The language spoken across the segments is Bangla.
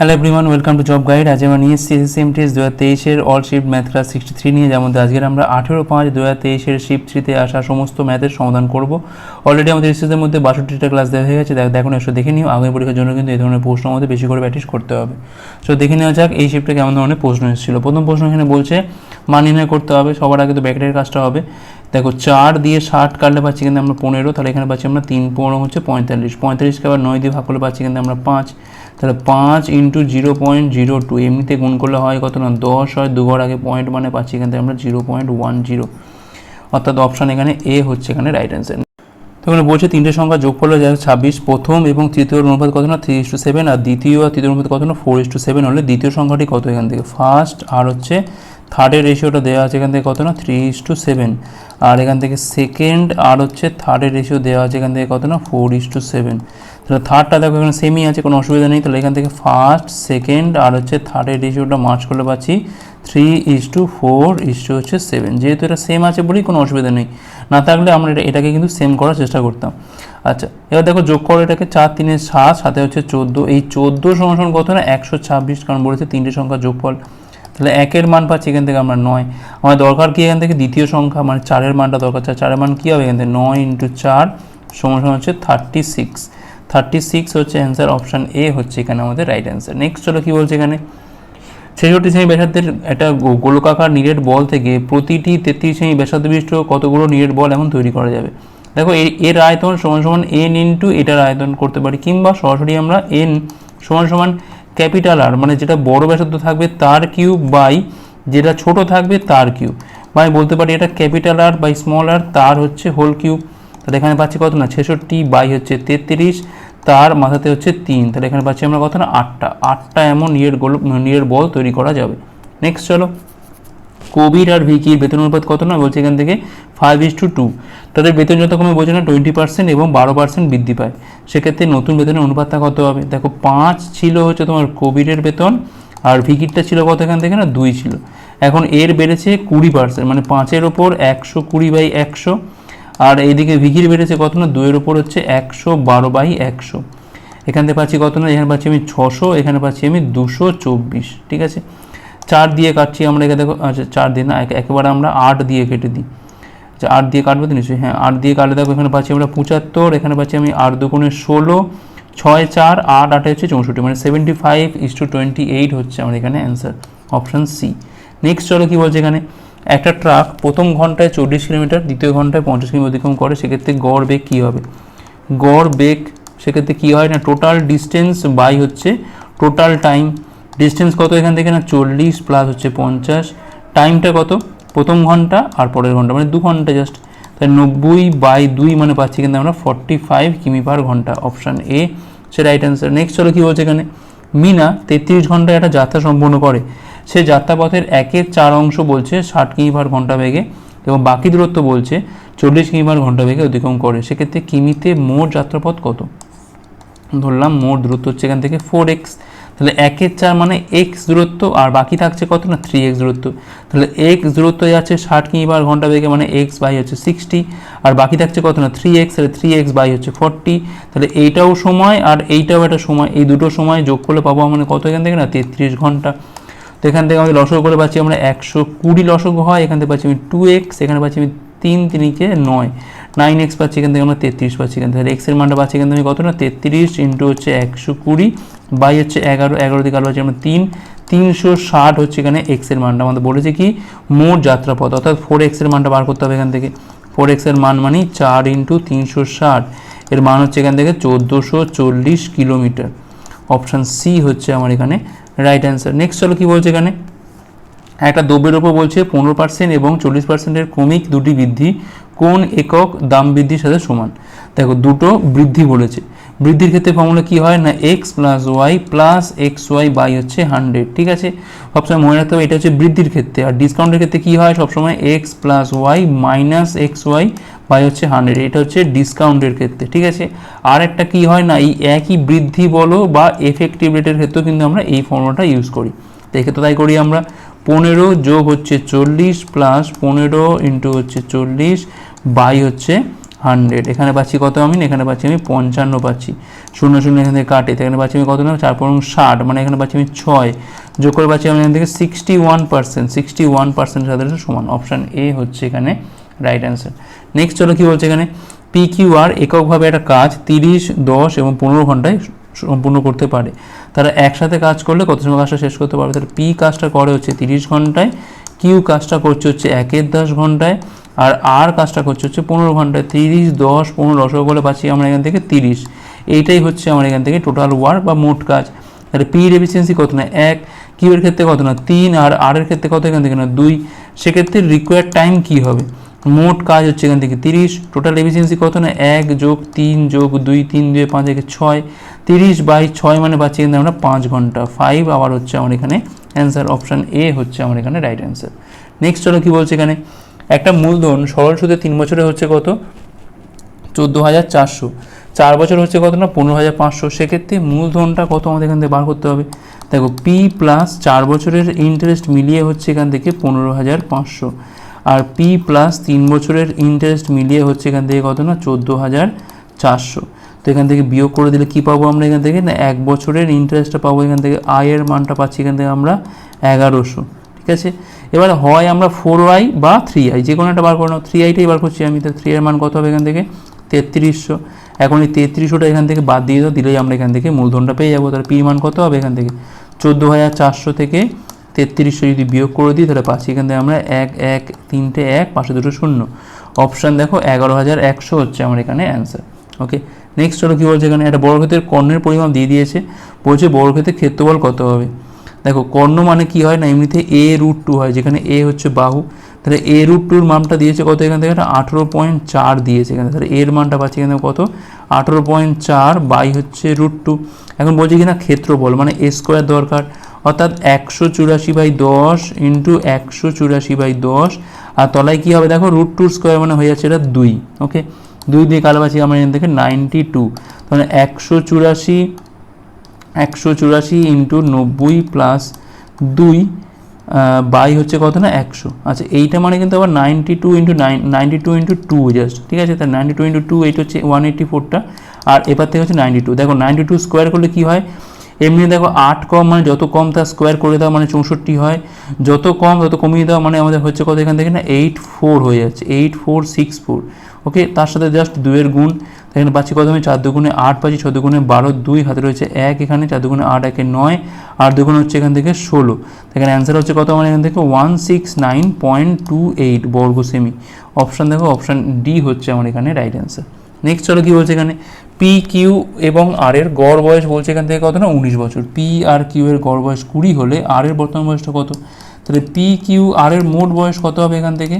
Hello everyone welcome to job guide আজ আমরা নিয়ে সিএসএমটিএস দু হাজার তেইশের all shift math class sixty three নিয়ে যেমন আজকের আমরা আঠেরো পাঁচ দু হাজার তেইশের শিফট থ্রিতে আসা সমস্ত ম্যাথের সমাধান করব। অলরেডি আমাদের সিরিজের মধ্যে বাষট্টিটা ক্লাস দেওয়া হয়ে গেছে। দেখ- একটু দেখে নিও। আগামী পরীক্ষার জন্য কিন্তু এই ধরনের প্রশ্ন আমাদের বেশি করে প্র্যাকটিস করতে হবে। সো দেখে নেওয়া যাক এই শিফটে কেমন ধরনের প্রশ্ন এসেছিল। প্রথম প্রশ্ন এখানে বলছে, মান নির্ণয় করতে হবে। সবার আগে তো ব্যাকেটের কাজটা হবে। দেখো, চার দিয়ে ষাট কাটলে পাচ্ছি কিন্তু আমরা পনেরো। তাহলে এখানে পাচ্ছি আমরা তিন, পনেরো হচ্ছে পঁয়তাল্লিশ। পঁয়তাল্লিশকে আবার নয় দিয়ে ভাগ করলে পাচ্ছি কিন্তু আমরা পাঁচ। তাহলে পাঁচ into zero point zero two এমনিতে গুণ করলে হয় কত না? দশ হয়, দুঘর আগে পয়েন্ট মানে পাচ্ছি এখান থেকে আমরা জিরো পয়েন্ট ওয়ান জিরো অর্থাৎ অপশান এখানে এ হচ্ছে এখানে রাইট অ্যান্সার তো এখানে বলছে তিনটে সংখ্যা যোগ করলে যায় ছাব্বিশ, প্রথম এবং তৃতীয় অনুপাত কত না? থ্রি টু সেভেন আর দ্বিতীয় আর তৃতীয় অনুপাত কত না? ফোর ইস টু সেভেন হলে দ্বিতীয় সংখ্যাটি কত এখান থেকে? ফার্স্ট আর হচ্ছে থার্ডের রেশিওটা দেওয়া আছে এখান থেকে কত না? থ্রি ইস টু সেভেন আর এখান থেকে সেকেন্ড আর হচ্ছে থার্ডের রেশিও দেওয়া আছে এখান থেকে কত না? ফোর ইস টু সেভেন তাহলে থার্ডটা দেখো, এখানে সেমই আছে, কোনো অসুবিধা নেই। তাহলে এখান থেকে ফার্স্ট সেকেন্ড আর হচ্ছে থার্ডের রেশিওটা মার্চ করলে পাচ্ছি three is two four is two হচ্ছে সেভেন যেহেতু এটা সেম আছে বলেই কোনো অসুবিধা নেই। না থাকলে আমরা এটা, এটাকে কিন্তু সেম করার চেষ্টা করতাম। আচ্ছা এবার দেখো যোগ করো এটাকে, চার, তিনে সাত সাথে হচ্ছে চোদ্দ। এই চোদ্দ সমান কত না? একশো ছাব্বিশ, কারণ বলেছে তিনটে সংখ্যা যোগফল। তাহলে একের মান পাচ্ছি এখান থেকে আমরা নয়। আমার দরকার কি এখান থেকে? দ্বিতীয় সংখ্যা মানে চারের মানটা দরকার। চার চারের মান কী হবে এখান থেকে? নয় ইন্টু চার সমান হচ্ছে থার্টি সিক্স থার্টি সিক্স হচ্ছে অ্যান্সার অপশান এ হচ্ছে এখানে আমাদের রাইট অ্যান্সার নেক্সট চলো কী বলছে এখানে? ছেষট্টি সেমি ব্যাসার্ধের একটা গোলকাকার নিরেট বল থেকে প্রতিটি তেত্রিশ সেমি ব্যাসার্ধ কতগুলো নিরেট বল এখন তৈরি করা যাবে? দেখো এর আয়তন সমান সমান এন ইন্টু এটার আয়তন করতে পারি, কিংবা সরাসরি আমরা এন সমান সমান ক্যাপিটাল আর মানে যেটা বড় ব্যাসার্ধ থাকবে তার কিউব বাই যেটা ছোট থাকবে তার কিউব বা আমি বলতে পারি এটা capital R by small R তার হচ্ছে হোল কিউব তাহলে এখানে পাচ্ছি কত না? ছেষট্টি বাই হচ্ছে তেত্রিশ তার মাথাতে হচ্ছে তিন। তাহলে এখানে পাচ্ছি আমরা কত না? আটটা। আটটা এমন নিয়ের গোল নিয়ের বল তৈরি করা যাবে। নেক্সট চলো। কবির আর ভিকির বেতন অনুপাত কত না? বলছে এখান থেকে ফাইভ ইস টু টু তাদের বেতন যতক্ষণে বলছে না টোয়েন্টি পার্সেন্ট এবং বারো পার্সেন্ট বৃদ্ধি পায়। সেক্ষেত্রে নতুন বেতনের অনুপাতটা কত হবে? দেখো, পাঁচ ছিল হচ্ছে তোমার কবিরের বেতন আর ভিকিরটা ছিল কত এখান থেকে না? দুই ছিল। এখন এর বেড়েছে কুড়ি পার্সেন্ট মানে পাঁচের ওপর একশো কুড়ি বাই একশো। আর এইদিকে ভিকির বেড়েছে কত না? দুইয়ের ওপর হচ্ছে একশো বারো বাই একশো। এখান থেকে পাচ্ছি কত না? এখানে পাচ্ছি আমি ছশো, এখানে পাচ্ছি আমি দুশো চব্বিশ, ঠিক আছে? চার দিয়ে কাটছি আমরা এখানে দেখো আচ্ছা চার দিয়ে না, একে- একেবারে আমরা আট দিয়ে কেটে দিই। আচ্ছা আট দিয়ে কাটবো তো নিশ্চয়ই? হ্যাঁ আট দিয়ে কাটলে দেখো, এখানে পাচ্ছি আমরা পঁচাত্তর, এখানে পাচ্ছি আমি আট দুগুণে ষোলো, ছয় চার, আট, আটে হচ্ছে চৌষট্টি মানে seventy five is two twenty eight হচ্ছে আমার এখানে অ্যান্সার অপশান সি নেক্সট চলো কী বলছে এখানে? একটা ট্রাক প্রথম ঘন্টায় চল্লিশ কিলোমিটার, দ্বিতীয় ঘন্টায় পঞ্চাশ কিলোমিটার অতিক্রম করে, সেক্ষেত্রে গড় বেগ কী হবে? গড় বেগ সেক্ষেত্রে কী হয় না টোটাল ডিস্টেন্স বাই হচ্ছে টোটাল টাইম ডিস্টেন্স কত এখান থেকে না? চল্লিশ প্লাস হচ্ছে পঞ্চাশ। টাইমটা কত? প্রথম ঘণ্টা আর পরের ঘণ্টা মানে দু ঘণ্টা জাস্ট তাই নব্বই বাই দুই মানে পাচ্ছি কিন্তু আমরা ফর্টি ফাইভ কিমি পার ঘণ্টা। অপশান এ সে রাইট অ্যান্সার নেক্সট চলো কী বলছে এখানে? মিনা তেত্রিশ ঘন্টায় একটা যাত্রা সম্পূর্ণ করে। সে যাত্রাপথের একের চার অংশ বলছে ষাট কিমি পার ঘণ্টা বেগে এবং বাকি দূরত্ব বলছে চল্লিশ কিমি পার ঘণ্টা বেগে অতিক্রম করে। সেক্ষেত্রে কিমিতে মোট যাত্রাপথ কত? ধরলাম মোট দূরত্ব হচ্ছে এখান থেকে ফোর এক্স তাহলে একের চার মানে এক্স দূরত্ব আর বাকি থাকছে কত না থ্রি এক্স দূরত্ব। তাহলে এক্স দূরত্ব যাচ্ছে ষাট কিমি পার ঘণ্টা বেগে মানে এক্স বাই হচ্ছে সিক্সটি আর বাকি থাকছে কত না থ্রি এক্স তাহলে থ্রি এক্স বাই হচ্ছে ফর্টি তাহলে এইটাও সময় আর এইটাও একটা সময়। এই দুটো সময় যোগ করলে পাবো মানে কত এখান থেকে না? তেত্রিশ ঘণ্টা। তো এখান থেকে আমাদের লসক করে পাচ্ছি আমরা একশো কুড়ি লসক হয়, এখান থেকে পাচ্ছি আমি টু এক্স এখানে পাচ্ছি আমি তিন তিনকে নয়। নাইন এক্স পাচ্ছি, এখান থেকে আমরা তেত্রিশ পাচ্ছি, এখান থেকে এক্সের মানটা পাচ্ছি, এখান থেকে কত না তেত্রিশ ইন্টু হচ্ছে একশো কুড়ি বাই হচ্ছে এগারো এগারো দিকে আলো পাচ্ছি আমরা তিন, তিনশো ষাট হচ্ছে এখানে এক্সের মানটা। আমাদের বলেছে কি? মোট যাত্রাপথ, অর্থাৎ ফোর এক্সের মানটা বার করতে হবে এখান থেকে। ফোর এক্সের মান মানে চার ইন্টু তিনশো ষাট। এর মান হচ্ছে এখান থেকে চোদ্দোশো চল্লিশ কিলোমিটার। অপশান সি হচ্ছে আমার এখানে রাইট অ্যান্সার নেক্সট চলো কী বলছে এখানে? একটা দ্রব্যের ওপর বলছে পনেরো পার্সেন্ট এবং চল্লিশ পার্সেন্টের ক্রমিক দুটি বৃদ্ধি কোন একক দাম বৃদ্ধির সাথে সমান? দেখো, দুটো বৃদ্ধি বলেছে। বৃদ্ধির ক্ষেত্রে ফর্মুলা কি হয়? না x plus y plus x y by হচ্ছে হান্ড্রেড ঠিক আছে? সবসময় মনে রাখতে হবে, এটা হচ্ছে বৃদ্ধির ক্ষেত্রে। আর ডিসকাউন্টের ক্ষেত্রে কি হয়? সবসময় x plus y minus x y by হচ্ছে হান্ড্রেড এটা হচ্ছে ডিসকাউন্টের ক্ষেত্রে, ঠিক আছে? আর একটা কি হয় না, এই একই বৃদ্ধি বলো বা এফেক্টিভ রেটের ক্ষেত্রেও কিন্তু আমরা এই ফর্মুলাটা ইউজ করি। তো এক্ষেত্রে তাই করি আমরা, পনেরো যোগ হচ্ছে চল্লিশ প্লাস পনেরো ইন্টু হচ্ছে চল্লিশ বাই হচ্ছে হান্ড্রেড এখানে পাচ্ছি কত আমি? এখানে পাচ্ছি আমি পঞ্চান্ন পাচ্ছি। শূন্য শূন্য এখান থেকে কাটে এখানে পাচ্ছি আমি কত না? চার পনেরো ষাট মানে এখানে পাচ্ছি আমি ছয়। যোগ করে পাচ্ছি আমি এখান থেকে sixty one percent sixty one percent সাথে সমান। অপশান এ হচ্ছে এখানে রাইট অ্যান্সার নেক্সট চলো কী বলছে এখানে? পি কিউ আর এককভাবে একটা কাজ তিরিশ, দশ এবং পনেরো ঘন্টায় সম্পূর্ণ করতে পারে। তারা একসাথে কাজ করলে কত সময় কাজটা শেষ করতে পারবে? তাহলে পি কাজটা করে হচ্ছে তিরিশ ঘন্টায় কিউ কাজটা করছে হচ্ছে একের দশ ঘন্টায়, আর আর কাজটা করছে হচ্ছে পনেরো ঘন্টায়। তিরিশ, দশ, পনেরো রসগোল্লা পাচ্ছি আমরা এখান থেকে তিরিশ। এইটাই হচ্ছে আমার এখান থেকে টোটাল ওয়ার্ক বা মোট কাজ। তাহলে পির এফিসিয়েন্সি কত না? এক। কিউ এর ক্ষেত্রে কত না? তিন। আর আর এর ক্ষেত্রে কত এখান থেকে না? দুই। সেক্ষেত্রে রিকোয়ার্ড টাইম কী হবে? মোট কাজ হচ্ছে এখান থেকে তিরিশ। টোটাল এফিসিয়েন্সি কত না? এক যোগ তিন যোগ দুই, তিন দুই পাঁচ, একে ছয়। তিরিশ বাই ছয় মানে পাচ্ছি কিন্তু আমরা পাঁচ ঘণ্টা। ফাইভ আবার হচ্ছে আমার এখানে অ্যান্সার অপশান এ হচ্ছে আমার এখানে রাইট অ্যান্সার নেক্সট চলো কী বলছে এখানে? একটা মূলধন সরল সুদে তিন বছরে হচ্ছে কত? চোদ্দ হাজার চারশো। চার বছর হচ্ছে কত না? পনেরো হাজার পাঁচশো। সেক্ষেত্রে মূলধনটা কত আমাদের এখান থেকে বার করতে হবে? দেখো পি প্লাস চার বছরের ইন্টারেস্ট মিলিয়ে হচ্ছে এখান থেকে পনেরো হাজার পাঁচশো। আর পি প্লাস তিন বছরের ইন্টারেস্ট মিলিয়ে হচ্ছে এখান থেকে কত না? চোদ্দ হাজার চারশো। তো এখান থেকে বিয়োগ করে দিলে কী পাবো আমরা এখান থেকে? না, এক বছরের ইন্টারেস্টটা পাবো এখান থেকে। আয়ের মানটা পাচ্ছি এখান থেকে আমরা এগারোশো। ঠিক আছে? এবার হয় আমরা ফোর আই বা থ্রি আই যে কোনো একটা বার করে নাও। থ্রি আইটাই বার করছি আমি তো থ্রি এর মান কত হবে এখান থেকে? তেত্রিশশো। এখন এই তেত্রিশশোটা এখান থেকে বাদ দিয়ে দাও, দিলেই আমরা এখান থেকে মূলধনটা পেয়ে যাব। তাহলে পি মান কত হবে এখান থেকে? চোদ্দ হাজার চারশো থেকে তেত্রিশশো যদি বিয়োগ করে দিই, তাহলে পাচ্ছি এখান থেকে আমরা এক এক, তিনটে, এক পাশে দুটো শূন্য। অপশান দেখো, এগারো হাজার একশো হচ্ছে আমার এখানে অ্যান্সার ওকে নেক্সট হলো কী বলছে এখানে? একটা বর্গক্ষেত্রের কর্ণের পরিমাপ দিয়ে দিয়েছে। বলছে বর্গক্ষেত্রের ক্ষেত্রফল কত হবে? দেখো, কর্ণ মানে কি হয় না? এমনিতে এ রুট টু হয়, যেখানে এ হচ্ছে বাহু। তাহলে এ রুট টুর মানটা দিয়েছে কত এখান থেকে? আঠেরো পয়েন্ট চার দিয়েছে এখানে। তাহলে এর মানটা পাচ্ছি এখানে কত? আঠেরো পয়েন্ট চার বাই হচ্ছে রুট টু এখন বলছি কিনা ক্ষেত্রফল মানে এ স্কোয়ার দরকার। অর্থাৎ একশো চুরাশি বাই দশ ইন্টু একশো চুরাশি বাই দশ। আর তলায় কী হবে? দেখো রুট টু স্কোয়ার মানে হয়ে যাচ্ছে এটা দুই ওকে দুই দিয়ে কালো পাচ্ছি আমরা এখান থেকে নাইনটি টু তাহলে একশো চুরাশি একশো চুরাশি ইন্টু নব্বই প্লাস দুই বাই হচ্ছে কত না? একশো। আচ্ছা এইটা মানে কিন্তু আবার ninety two into nine ninety two into two just ঠিক আছে? তাহলে নাইনটি টু ইন্টু টু এইটা হচ্ছে ওয়ান এইট্টি ফোরটা আর এবার থেকে হচ্ছে নাইনটি টু দেখো নাইনটি টু স্কোয়ার করলে কী হয়? এমনি দেখো আট কম মানে যত কম তার স্কোয়ার করে দেওয়া মানে চৌষট্টি হয়, যত কম তত কমিয়ে দেওয়া মানে আমাদের হচ্ছে কত এখান থেকে না এইট ফোর হয়ে যাচ্ছে eight four six four okay তার সাথে জাস্ট দুয়ের গুণ, এখানে পাচ্ছি কত আমি? চার দুগুণে আট পাচ্ছি, ছ দুগুণে বারো, দুই হাতে রয়েছে এক এখানে, চার দুগুণে আট একে নয় আর দুগুণে হচ্ছে এখান থেকে ষোলো। এখানে অ্যান্সার হচ্ছে কত আমার এখান থেকে? One six nine point two eight বর্গ সেমি অপশান দেখো অপশান ডি হচ্ছে আমার এখানে রাইট অ্যান্সার নেক্সট চলো কী বলছে এখানে? পি কিউ এবং আর এর গড় বয়স বলছে এখান থেকে কত না? উনিশ বছর। পি আর কিউ এর গড় বয়স কুড়ি হলে আর এর বর্তমান বয়সটা কত? তাহলে পি কিউ আর এর মোট বয়স কত হবে এখান থেকে?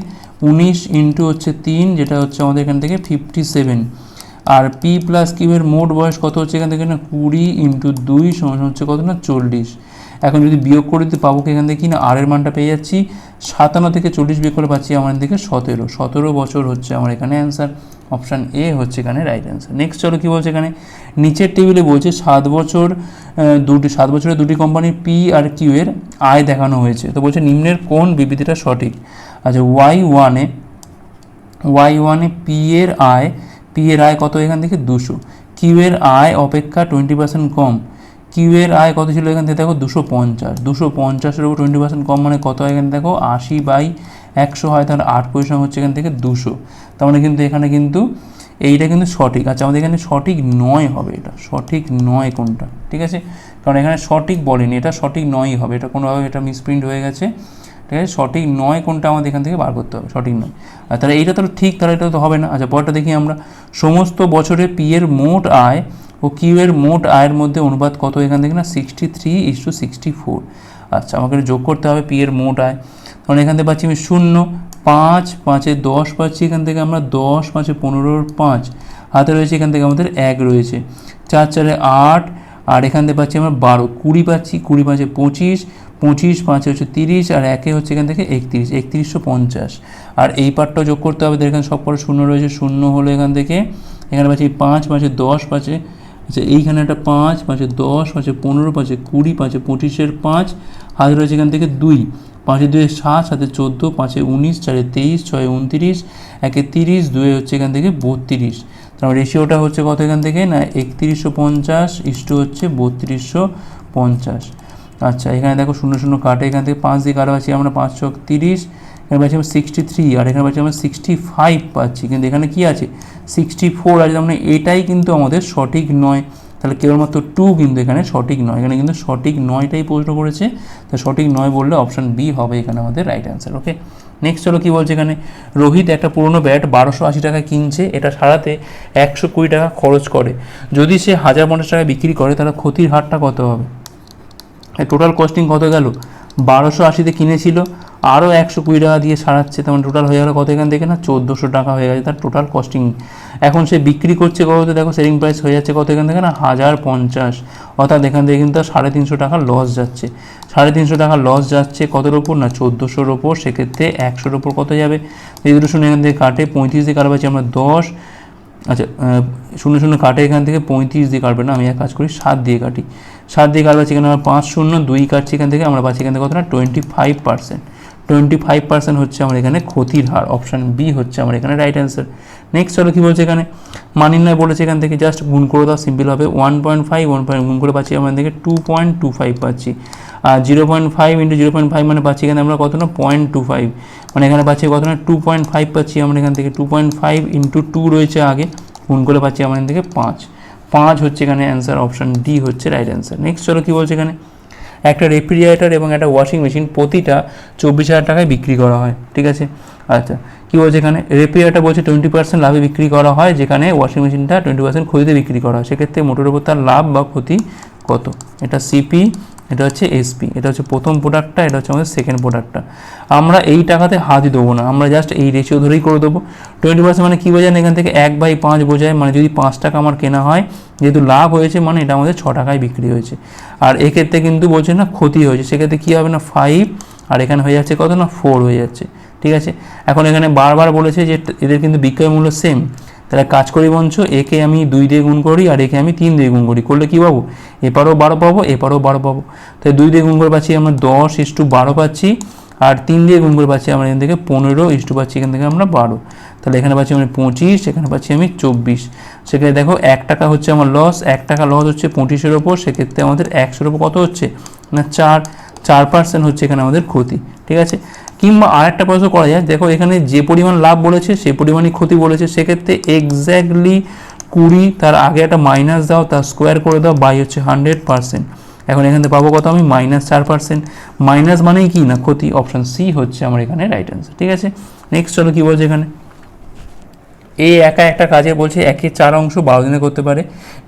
উনিশ ইন্টু হচ্ছে তিন, যেটা হচ্ছে আমাদের এখান থেকে ফিফটি সেভেন আর পি প্লাস কিউ এর মোট বয়স কত হচ্ছে এখান থেকে না? কুড়ি ইন্টু দুই সমান হচ্ছে কত না? চল্লিশ। এখন যদি বিয়োগ করে দিতে পাবো এখান থেকে? না? আর এর মানটা পেয়ে যাচ্ছি। সাতান্ন থেকে চল্লিশ বিয়োগ করে পাচ্ছি আমার থেকে সতেরো। সতেরো বছর হচ্ছে আমার এখানে অ্যান্সার অপশান এ হচ্ছে এখানে রাইট অ্যান্সার নেক্সট চলো কী বলছে এখানে? নিচের টেবিলে বলছে সাত বছর দুটি, সাত বছরের দুটি কোম্পানির পি আর কিউ এর আয় দেখানো হয়েছে। তো বলছে নিম্নের কোন বিবৃতিটা সঠিক? আচ্ছা ওয়াই ওয়ানে ওয়াই ওয়ানে পি এর আয় পি এর আয় কত এখান থেকে? দুশো। কিউ এর আয় অপেক্ষা টোয়েন্টি পার্সেন্ট কম। কিউ এর আয় কত ছিল এখান থেকে? দেখো, দুশো পঞ্চাশ। দুশো পঞ্চাশের উপর টোয়েন্টি পার্সেন্ট কম মানে কত? এখানে দেখো, আশি বাই একশো হয় তাহলে আট পয়সা হচ্ছে এখান থেকে দুশো। তার মানে কিন্তু এখানে কিন্তু এইটা কিন্তু সঠিক। আচ্ছা আমাদের এখানে সঠিক নয় হবে এটা। সঠিক নয় কোনটা? ঠিক আছে? কারণ এখানে সঠিক বলেনি। এটা সঠিক নয়ই হবে। এটা কোনোভাবে এটা মিসপ্রিন্ট হয়ে গেছে। ঠিক আছে? সঠিক নয় কোনটা আমাদের এখান থেকে বার করতে হবে। সঠিক নয়। আর তাহলে এইটা তো ঠিক, তাহলে এটা তো হবে না। আচ্ছা পরটা দেখি আমরা। সমস্ত বছরে পি এর মোট আয় ও কিউ এর মোট আয়ের মধ্যে অনুপাত কত এখান থেকে না? Sixty three is two sixty four আচ্ছা আমাকে যোগ করতে হবে পি এর মোট আয়। কারণ এখান থেকে পাচ্ছি আমি শূন্য, পাঁচ, পাঁচে দশ পাচ্ছি, এখান থেকে আমরা দশ, পাঁচে পনেরোর পাঁচ। হাতে রয়েছে এখান থেকে আমাদের এক রয়েছে। চার, চারে আট, আর এখান থেকে পাচ্ছি আমরা বারো। কুড়ি পাচ্ছি, কুড়ি পাঁচে পঁচিশ পঁচিশ, পাঁচে হচ্ছে তিরিশ, আর একে হচ্ছে এখান থেকে একত্রিশ, একত্রিশশো পঞ্চাশ। আর এই পার্টটাও যোগ করতে হবে এখানে সব করে শূন্য রয়েছে, শূন্য হলো এখান থেকে। এখানে পাচ্ছি পাঁচ, পাঁচে দশ, পাঁচে আচ্ছা এইখানে একটা পাঁচ, পাঁচে দশ, পাঁচে পনেরো, পাঁচে কুড়ি, পাঁচে পঁচিশের পাঁচ। হাতে রয়েছে এখান থেকে দুই। পাঁচে দুয়ে সাত সাথে চোদ্দ, পাঁচে উনিশ, চারে তেইশ, ছয় উনতিরিশ, একে তিরিশ, দুয়ে হচ্ছে এখান থেকে বত্রিশ। তার রেশিওটা হচ্ছে কত এখান থেকে? না, একত্রিশশো পঞ্চাশ ইস্টু হচ্ছে বত্রিশশো পঞ্চাশ। আচ্ছা এখানে দেখো শূন্য শূন্য কাটে, এখান থেকে পাঁচ দিয়ে কাটা পাচ্ছি আমরা পাঁচশো তিরিশ, এখানে পাচ্ছি আমরা সিক্সটি থ্রি আর এখানে পাচ্ছি আমরা সিক্সটি ফাইভ পাচ্ছি। কিন্তু এখানে কী আছে? সিক্সটি ফোর আছে তার মানে এটাই কিন্তু আমাদের সঠিক নয় তাহলে কেবলমাত্র টু কিন্তু এখানে সঠিক নয়। এখানে কিন্তু সঠিক নয়টাই প্রশ্ন করেছে। তো সঠিক নয় বললে অপশান বি হবে এখানে আমাদের রাইট অ্যান্সার ওকে নেক্সট হলো কী বলছে এখানে? রোহিত একটা পুরনো ব্যাট বারোশো আশি টাকা কিনছে। এটা সারাতে একশো কুড়ি টাকা খরচ করে। যদি সে হাজার পঞ্চাশ টাকা বিক্রি করে, তাহলে ক্ষতির হারটা কত হবে? টোটাল কস্টিং কত গেল? বারোশো আশিতে কিনেছিল। আরও একশো কুড়ি টাকা দিয়ে সারাচ্ছে তেমন টোটাল হয়ে গেলো কত এখান থেকে না? চোদ্দোশো টাকা হয়ে গেছে, তার টোটাল কস্টিং এখন সে বিক্রি করছে কত, দেখো সেলিং প্রাইস হয়ে যাচ্ছে কত এখান থেকে না? হাজার পঞ্চাশ। অর্থাৎ এখান থেকে কিন্তু সাড়ে তিনশো টাকা লস যাচ্ছে। সাড়ে তিনশো টাকা লস যাচ্ছে কতর ওপর না? চোদ্দোশোর ওপর সেক্ষেত্রে একশোর ওপর কত যাবে? এই দুটো শূন্য এখান থেকে কাটে, পঁয়ত্রিশ দিয়ে কাটবে আমরা দশ। আচ্ছা শূন্য শূন্য কাটে এখান থেকে পঁয়ত্রিশ দিয়ে কাটবে না? আমি এক কাজ করি, সাত দিয়ে কাটি। সাত দিয়ে কাটবে এখানে আমরা পাঁচ শূন্য, দুই কাটছি এখান থেকে, আমরা পাচ্ছি এখান থেকে কত না? Twenty five percent twenty five percent হচ্ছে আমার এখানে ক্ষতির হার অপশান বি হচ্ছে আমার এখানে রাইট অ্যান্সার নেক্সট হলো কী বলছে এখানে? মানির নয় বলেছে এখান থেকে জাস্ট গুণ করে দাও সিম্পল হবে। One point five one point গুণ করে পাচ্ছি আমরা থেকে টু পয়েন্ট টু ফাইভ পাচ্ছি। আর zero point five into zero point five মানে পাচ্ছি এখানে আমরা কত না? পয়েন্ট টু ফাইভ মানে এখানে পাচ্ছি কত না? টু পয়েন্ট ফাইভ পাচ্ছি আমরা এখান থেকে। Two point five into two রয়েছে আগে, গুণ করে পাচ্ছি আমরা থেকে পাঁচ। পাঁচ হচ্ছে এখানে অ্যান্সার অপশান ডি হচ্ছে রাইট অ্যান্সার নেক্সট চলো কী বলছে এখানে? একটা রেফ্রিজারেটর এবং একটা ওয়াশিং মেশিন প্রতিটা চব্বিশ হাজার টাকায় বিক্রি করা হয়, ঠিক আছে? আচ্ছা কী বলছে এখানে? রেফ্রিজারেটর বলছে টোয়েন্টি পার্সেন্ট লাভে বিক্রি করা হয়, যেখানে ওয়াশিং মেশিনটা টোয়েন্টি পার্সেন্ট ক্ষতিতে বিক্রি করা হয়। সেক্ষেত্রে মোটরের উপর তার লাভ বা ক্ষতি কত? এটা সিপি এটা হচ্ছে এসপি এটা হচ্ছে প্রথম প্রোডাক্টটা এটা হচ্ছে আমাদের সেকেন্ড প্রোডাক্টটা আমরা এই টাকাতে হাতই দেবো না, আমরা জাস্ট এই রেশিও ধরেই করে দেবো। টোয়েন্টি পার্সেন্ট মানে কী বোঝায় এখান থেকে এক বাই পাঁচ বোঝায় মানে যদি পাঁচ টাকা আমার কেনা হয়, যেহেতু লাভ হয়েছে মানে এটা আমাদের ছ টাকায় বিক্রি হয়েছে। আর এক্ষেত্রে কিন্তু বলছে না ক্ষতি হয়েছে, সেক্ষেত্রে কী হবে না ফাইভ আর এখানে হয়ে যাচ্ছে কত না ফোর হয়ে যাচ্ছে। ঠিক আছে? এখন এখানে বারবার বলেছে যে এদের কিন্তু বিক্রয় মূল্য সেম তাহলে কাজ করি বঞ্চ, একে আমি দুই দিয়ে গুণ করি আর একে আমি তিন দিয়ে গুণ করি। করলে কী পাবো? এপারও বারো পাবো, এপারও বারো পাবো। তাই দুই দিয়ে গুণ করে পাচ্ছি আমরা দশ ইস্টু বারো পাচ্ছি আর তিন দিয়ে গুণ করে পাচ্ছি আমরা এখান থেকে পনেরো ইস্টু পাচ্ছি এখান থেকে আমরা বারো। তাহলে এখানে পাচ্ছি আমি পঁচিশ, এখানে পাচ্ছি আমি চব্বিশ। সেখানে দেখো এক টাকা হচ্ছে আমার লস, এক টাকা লস হচ্ছে পঁচিশের ওপর, সেক্ষেত্রে আমাদের একশোর ওপর কত হচ্ছে? না, চার। চার পার্সেন্ট হচ্ছে এখানে আমাদের ক্ষতি, ঠিক আছে? কিংবা আরেকটা প্রশ্ন করা যায়, দেখো এখানে যে পরিমাণ লাভ বলেছে সেই পরিমাণই ক্ষতি বলেছে। সেক্ষেত্রে এক্স্যাক্টলি কুড়ি, তার আগে একটা মাইনাস দাও, তার স্কোয়ার করে দাও বাই হচ্ছে হান্ড্রেড পারসেন্ট এখন এখান থেকে পাবো কত আমি? মাইনাস চার পার্সেন্ট মাইনাস মানেই কি না? ক্ষতি। অপশান সি হচ্ছে আমার এখানে রাইট অ্যান্সার ঠিক আছে? নেক্সট চলো কী বলছে এখানে? এ একা একটা কাজে বলছে একের চার অংশ বারো দিনে করতে পারে।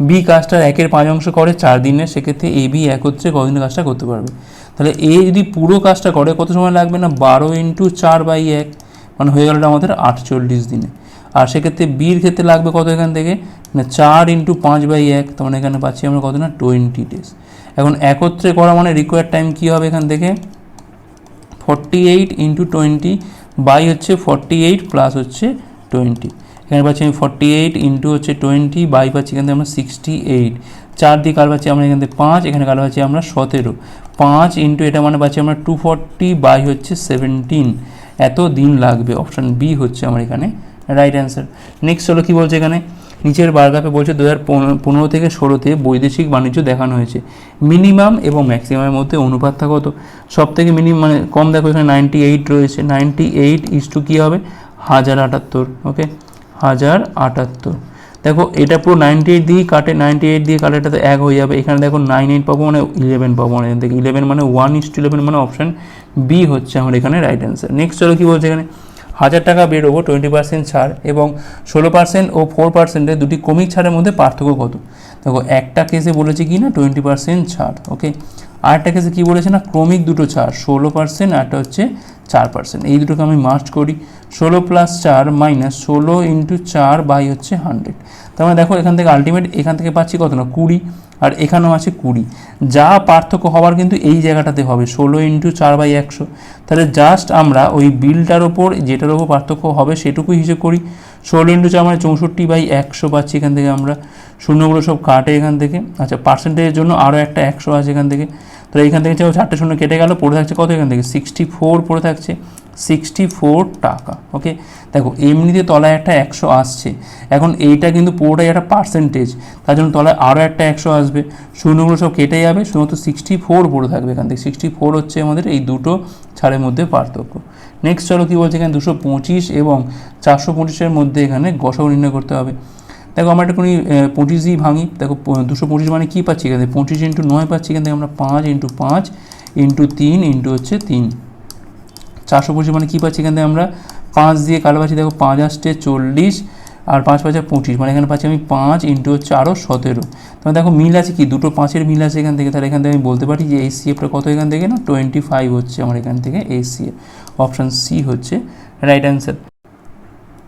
বি কাজটা একের পাঁচ অংশ করে চার দিনে, সেক্ষেত্রে এ বি একত্রে কদিনে কাজটা করতে পারবে। তাহলে এ যদি পুরো কাজটা করে, কত সময় লাগবে না? বারো ইন্টু চার বাই এক মানে হয়ে গেল আমাদের আটচল্লিশ দিনে। আর সেক্ষেত্রে বির ক্ষেত্রে লাগবে কত এখান থেকে? না, চার ইন্টু পাঁচ বাই এক, তার মানে এখানে পাচ্ছি আমরা কত না? টোয়েন্টি ডেজ এখন একত্রে করা মানে রিকোয়ার্ড টাইম কী হবে এখান থেকে? Forty eight into twenty by হচ্ছে ফর্টি এইট প্লাস হচ্ছে টোয়েন্টি। এখানে পাচ্ছি আমি ফর্টি এইট ইন্টু হচ্ছে টোয়েন্টি বাই পাচ্ছি এখান থেকে আমরা সিক্সটি এইট চার দিয়ে কার পাচ্ছি আমরা এখান থেকে পাঁচ, এখানে কার পাচ্ছি আমরা সতেরো। পাঁচ ইন্টু এটা মানে পাচ্ছি আমরা টু ফর্টি বাই হচ্ছে সেভেন্টিন এত দিন লাগবে অপশান বি হচ্ছে আমার এখানে রাইট অ্যান্সার নেক্সট হলো কী বলছে এখানে? নিচের বারগ্রাফে বলছে দু হাজার পনেরো থেকে ষোলোতে বৈদেশিক বাণিজ্য দেখানো হয়েছে। মিনিমাম এবং ম্যাক্সিমামের মধ্যে অনুপাতটা কত? সব থেকে মিনিমাম মানে কম দেখো এখানে নাইনটি এইট রয়েছে। নাইনটি এইট ইস টু কী হবে? হাজার আটাত্তর ওকে হাজার আটাত্তর। দেখো, এটা পুরো নাইনটি এইট দিয়ে কাটে নাইনটি এইট দিয়ে কাটে, এটাতে এক হয়ে যাবে। এখানে দেখো নাইন এইট পাবো মানে ইলেভেন পাবো মানে থেকে ইলেভেন মানে ওয়ান ইস টু ইলেভেন মানে অপশান বি হচ্ছে আমার এখানে রাইট অ্যান্সার নেক্সট চলো কী বলছে এখানে? হাজার টাকা বেরোবো টোয়েন্টি পার্সেন্ট ছাড় এবং ষোলো পার্সেন্ট ও ফোর পার্সেন্টের দুটি কমিক ছাড়ের মধ্যে পার্থক্য কত? দেখো, একটা কেসে বলেছে কি না টোয়েন্টি পার্সেন্ট ছাড় ওকে আরেকটা ক্ষেত্রে কী বলেছে না? ক্রমিক দুটো ছাড় ষোলো পার্সেন্ট আরটা হচ্ছে চার পার্সেন্ট এই দুটোকে আমি মার্চ করি। ষোলো প্লাস চার মাইনাস ষোলো ইন্টু চার বাই হচ্ছে হান্ড্রেড তার মানে দেখো এখান থেকে আলটিমেট এখান থেকে পাচ্ছি কত না? কুড়ি। আর এখানেও আছে কুড়ি। যা পার্থক্য হওয়ার কিন্তু এই জায়গাটাতে হবে, ষোলো ইন্টু চার বাই একশো। তাহলে জাস্ট আমরা ওই বিলটার ওপর যেটার ওপর পার্থক্য হবে সেটুকুই হিসেব করি। ষোলো ইন্টু চার মানে চৌষট্টি বাই একশো পাচ্ছি এখান থেকে আমরা। শূন্যগুলো সব কাটে এখান থেকে। আচ্ছা পার্সেন্টেজের জন্য আরও একটা একশো আছে এখান থেকে। তো এখান থেকে চারটে শূন্য কেটে গেল, পড়ে থাকছে কত এখান থেকে? সিক্সটি ফোর পড়ে থাকছে। সিক্সটি ফোর টাকা ওকে দেখো, এমনিতে তলায় একটা একশো আসছে। এখন এইটা কিন্তু পুরোটাই একটা পার্সেন্টেজ তার জন্য তলায় আরও একটা একশো আসবে। শূন্যগুলো সব কেটে যাবে, শুধুমাত্র সিক্সটি ফোর পড়ে থাকবে এখান থেকে। সিক্সটি ফোর হচ্ছে আমাদের এই দুটো ছাড়ের মধ্যে পার্থক্য। নেক্সট চলো কী বলছে এখানে? দুশো পঁচিশ এবং চারশো পঁচিশের মধ্যে এখানে গসাও নির্ণয় করতে হবে। দেখো, আমরা একটা কোনো পঁচিশই ভাঙি। দেখো দুশো পঁচিশ মানে কী পাচ্ছি এখান থেকে? পঁচিশ ইন্টু নয় পাচ্ছি এখান থেকে আমরা পাঁচ ইন্টু পাঁচ ইন্টু তিন ইন্টু হচ্ছে তিন। চারশো পঁচিশ মানে কী পাচ্ছি এখান থেকে আমরা? পাঁচ দিয়ে কালো পাচ্ছি, দেখো পাঁচ আসছে চল্লিশ আর পাঁচ পাঁচে পঁচিশ। মানে এখানে পাচ্ছি আমি পাঁচ ইন্টু হচ্ছে আরও সতেরো। তাহলে দেখো মিল আছে কি? দুটো পাঁচের মিল আছে এখান থেকে। তাহলে এখান থেকে আমি বলতে পারি যে এই সিএফটা কত এখান থেকে না? টোয়েন্টি ফাইভ হচ্ছে আমার এখান থেকে এই অপশান সি হচ্ছে রাইট অ্যান্সার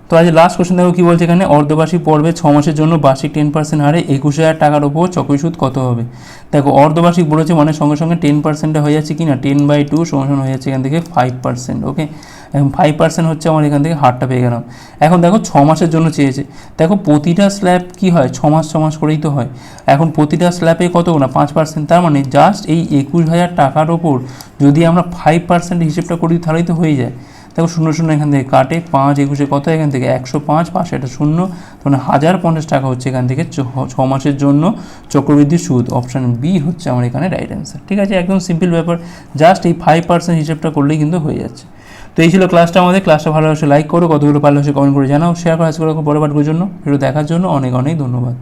তো আজ লাস্ট কোশ্চেন দেখো কী বলছে এখানে? অর্ধবার্ষিক পর্বে ছ মাসের জন্য বার্ষিক টেন পার্সেন্ট হারে একুশ হাজার টাকার ওপর চক্রী সুদ কত হবে? দেখো, অর্ধবার্ষিক বলেছে মানে সঙ্গে সঙ্গে টেন পার্সেন্টে হয়ে যাচ্ছে কি না? টেন বাই টু সমান সমান হয়ে যাচ্ছে এখান থেকে ফাইভ পার্সেন্ট ওকে এখন ফাইভ পার্সেন্ট হচ্ছে আমার এখান থেকে হারটা পেয়ে গেলাম। এখন দেখো, ছ মাসের জন্য চেয়েছে। দেখো, প্রতিটা স্ল্যাব কি হয়? ছ মাস ছ মাস করেই তো হয়। এখন প্রতিটা স্ল্যাবে কত না? পাঁচ পার্সেন্ট তার মানে জাস্ট এই একুশ হাজার টাকার ওপর যদি আমরা ফাইভ পার্সেন্ট হিসেবটা করি, তাহলেই তো হয়ে যায়। দেখো শূন্য শূন্য এখান থেকে কাটে, পাঁচ একুশে কত? এখান থেকে একশো পাঁচ পাঁচ একটা শূন্য। মানে হাজার পঞ্চাশ টাকা হচ্ছে এখান থেকে ছ মাসের জন্য চক্রবৃদ্ধি সুদ। অপশান বি হচ্ছে আমার এখানে রাইট অ্যান্সার ঠিক আছে, একদম সিম্পল ব্যাপার। জাস্ট এই ফাইভ পার্সেন্ট হিসেবটা করলেই কিন্তু হয়ে যাচ্ছে। তো এই ছিল ক্লাসটা আমাদের। ক্লাসটা ভালো লাইক করো, কতগুলো পারলে কমেন্ট করে জানাও। শেয়ার করা আজকে পরে পাঠগুলোর জন্য। ভিডিও দেখার জন্য অনেক অনেক ধন্যবাদ।